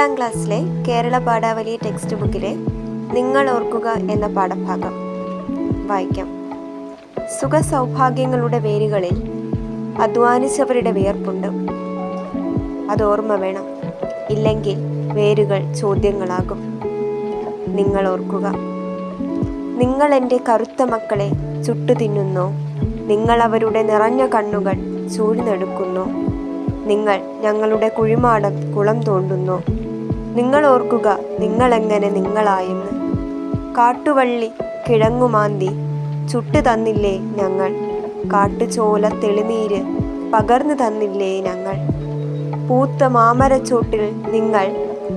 പത്താം ക്ലാസ്സിലെ കേരള പാഠാവലി ടെക്സ്റ്റ് ബുക്കിലെ നിങ്ങൾ ഓർക്കുക എന്ന പാഠഭാഗം. വായിക്കാം. സുഖ സൗഭാഗ്യങ്ങളുടെ വേരുകളിൽ അധ്വാനിച്ചവരുടെ വിയർപ്പുണ്ട്. അത് ഓർമ്മ വേണം. ഇല്ലെങ്കിൽ വേരുകൾ ചോദ്യങ്ങളാകും. നിങ്ങൾ ഓർക്കുക. നിങ്ങൾ എന്റെ കറുത്ത മക്കളെ ചുട്ടു തിന്നുന്നു. നിങ്ങൾ അവരുടെ നിറഞ്ഞ കണ്ണുകൾ ചൂഴ്ന്നെടുക്കുന്നു. നിങ്ങൾ ഞങ്ങളുടെ കുഴിമാടം കുളം തോണ്ടുന്നു. നിങ്ങൾ ഓർക്കുക നിങ്ങളെങ്ങനെ നിങ്ങളായെന്ന്. കാട്ടുവള്ളി കിഴങ്ങുമാന്തി ചുട്ടു തന്നില്ലേ ഞങ്ങൾ. കാട്ടുചോല തെളിനീര് പകർന്നു തന്നില്ലേ ഞങ്ങൾ. പൂത്ത മാമരച്ചോട്ടിൽ നിങ്ങൾ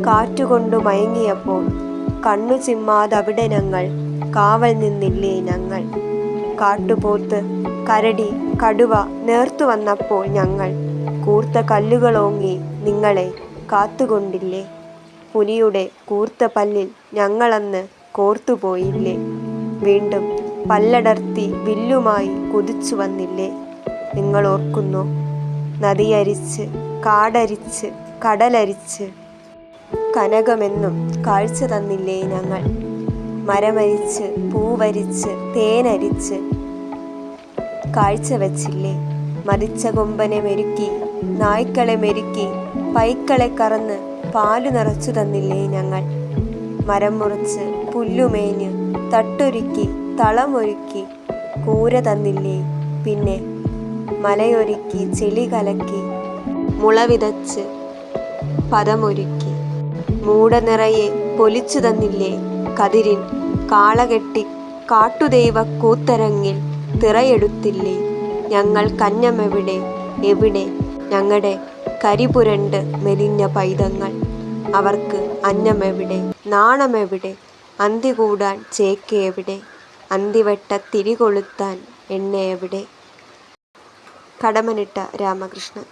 കാറ്റുകൊണ്ടു മയങ്ങിയപ്പോൾ കണ്ണു ചിമ്മാതവിടെ ഞങ്ങൾ. കാവൽ നിന്നില്ലേ ഞങ്ങൾ. കാട്ടുപോത്ത് കരടി കടുവ നേർത്തു വന്നപ്പോൾ ഞങ്ങൾ. കൂർത്ത കല്ലുകളോങ്ങി നിങ്ങളെ കാത്തുകൊണ്ടില്ലേ. പുലിയുടെ കൂർത്ത പല്ലിൽ ഞങ്ങളന്ന് കോർത്തുപോയില്ലേ? വീണ്ടും പല്ലടർത്തി വില്ലുമായി കുതിച്ചു വന്നില്ലേ? നിങ്ങൾ ഓർക്കുന്നു നദിയരിച്ച് കാടരിച്ച് കടലരിച്ച് കനകമെന്നും കാഴ്ച തന്നില്ലേ ഞങ്ങൾ? മരമരിച്ച് പൂവരിച്ച് തേനരിച്ച് കാഴ്ച വച്ചില്ലേ? മരിച്ച കൊമ്പനെ മെരുക്കി നായ്ക്കളെ മെരുക്കി പൈക്കളെ കറന്ന് പാലു നിറച്ചു തന്നില്ലേ ഞങ്ങൾ? മരം മുറിച്ച് പുല്ലുമേഞ്ഞ് തട്ടൊരുക്കി തളമൊരുക്കി കൂര തന്നില്ലേ? പിന്നെ മലയൊരുക്കി ചെളി കലക്കി മുള വിതച്ച് പദമൊരുക്കി മൂട നിറയെ പൊലിച്ചു തന്നില്ലേ? കതിരിൻ കാളകെട്ടി കാട്ടുദൈവ കൂത്തരങ്ങിൽ തിറയെടുത്തില്ലേ? ഞങ്ങൾ കഞ്ഞമെവിടെ എവിടെ? ഞങ്ങളുടെ കരിപുരണ്ട് മെലിഞ്ഞ പൈതങ്ങൾ. അവർക്ക് അന്നമെവിടെ? നാണമെവിടെ? അന്തി കൂടാൻ ചേക്ക് എവിടെ അന്തിവെട്ട തിരികൊളുത്താൻ എണ്ണ എവിടെ കടമനിട്ട രാമകൃഷ്ണൻ.